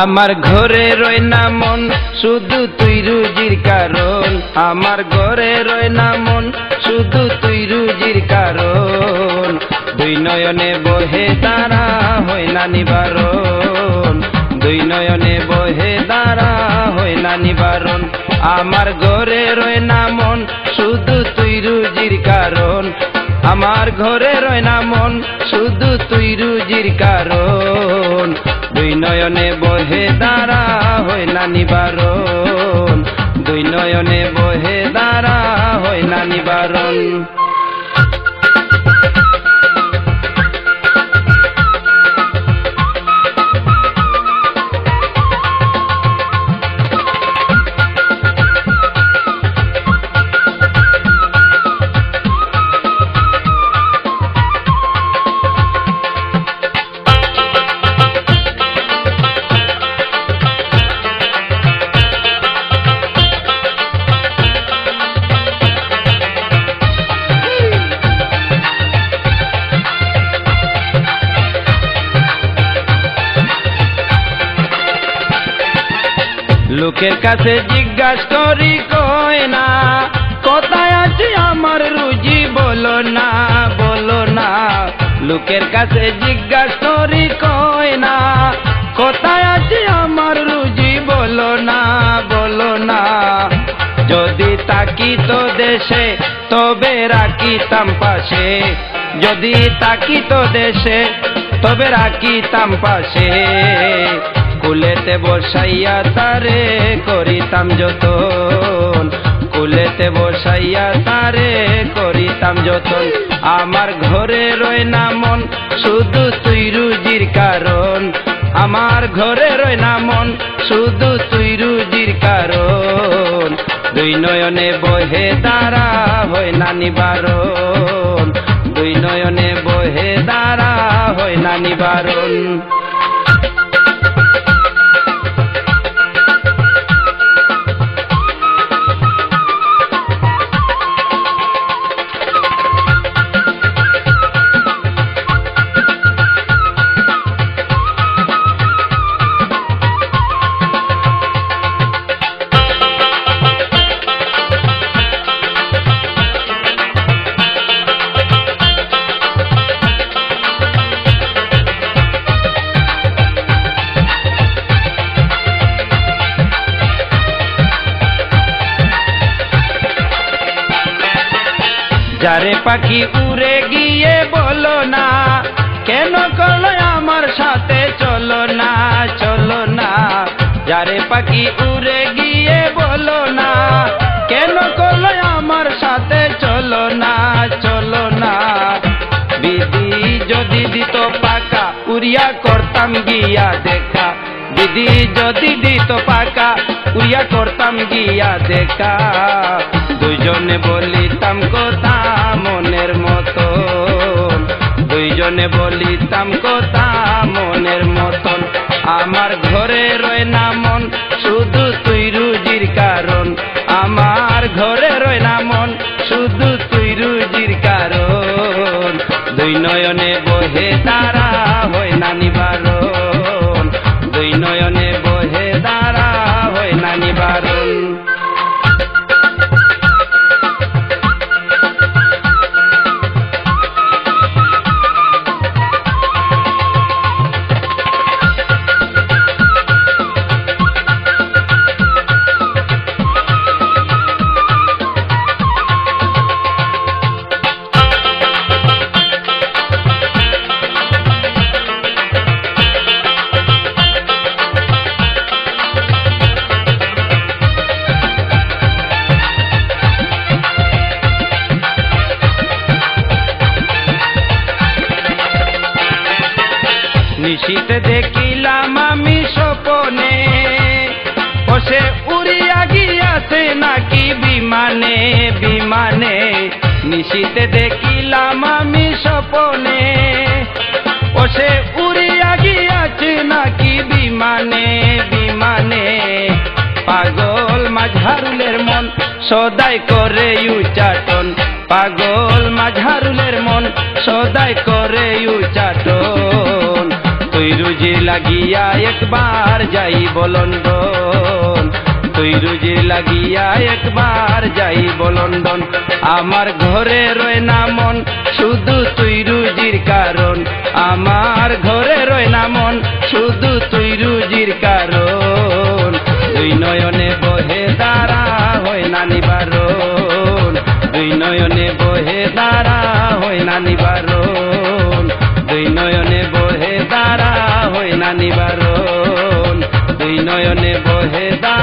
আমার ঘরে রয় না মন, শুধু তুই রুজির কারণ। আমার ঘরে রয় না মন, শুধু তুই রুজির কারণ। দুই নয়নে বহে তারা হয় না নিবারণ। দুই নয়নে বহে তারা হয় না নিবারণ। আমার ঘরে রয় না মন, শুধু তুই রুজির কারণ। আমার ঘরে রয় না মন, শুধু তুই রুজির কারণ। নয়নে বহে দাঁড়া না নিবারণ দুই নয়নে বহে দাঁড়া লোকের কাছে জিজ্ঞাসা করি, কয় না, কোথায় আছে আমার রুজি? বলো না বলো না। লোকের কাছে জিজ্ঞাসা করি, কয় না, কোথায় আছে আমার রুজি? বলো না বলো না। যদি তাকি তো দেশে, তবে রাখিতাম পাশে। যদি তাকি তো দেশে, তবে রাখিতাম পাশে। কুলেতে বসাইয়া তারে করিতাম যতন। কুলেতে বসাইয়া তারে করিতাম যতন। আমার ঘরে রয় না মন, শুধু তুই রুজির কারণ। আমার ঘরে রয় না মন, শুধু তুই রুজির কারণ। দুই নয়নে বহে দাঁড়া হয় না নিবারণ। দুই নয়নে বহে দাঁড়া হয় না নিবারণ। যারে পাখি উড়ে গিয়ে বলো না, কেন করল আমার সাথে চলো না চলো না? যারে পাখি উড়ে গিয়ে বলো না, কেন করল আমার সাথে চলো না চলো না? বিধি যদি দিত পাকা, উড়িয়া করতাম গিয়া দেখা। দিদি যদি দিত পাকা, উড়িয়া করতাম গিয়া দেখা। দুইজনে বলিতাম কথা মনের মতো। দুইজনে বলিতাম কথা মনের মতন। আমার ঘরে রয় না মন, শুধু তুই রুজির কারণ। আমার ঘরে রয় না মন, শুধু তুই রুজির কারণ। দুই নয়নে বহে তারা দেখিলাম আমি স্বপনে, বসে উড়িয়া গিয়াছে নাকি বিমানে বিমানে নিশীতে দেখিলাম আমি স্বপনে, বসে উড়িয়া গিয়াছে নাকি বিমানে বিমানে পাগল মাঝারুলের মন সদাই করে উচাটন পাগল মাঝারুলের মন সদাই করে উচাটন রুজি লাগিয়া একবার যাই বলন্দন। তুই রুজি লাগিয়া একবার যাই বলন্দন। আমার ঘরে রয় না মন, শুধু তুই রুজির কারণ। আমার ঘরে রয় না মন, শুধু তুই রুজির কারণ। বহে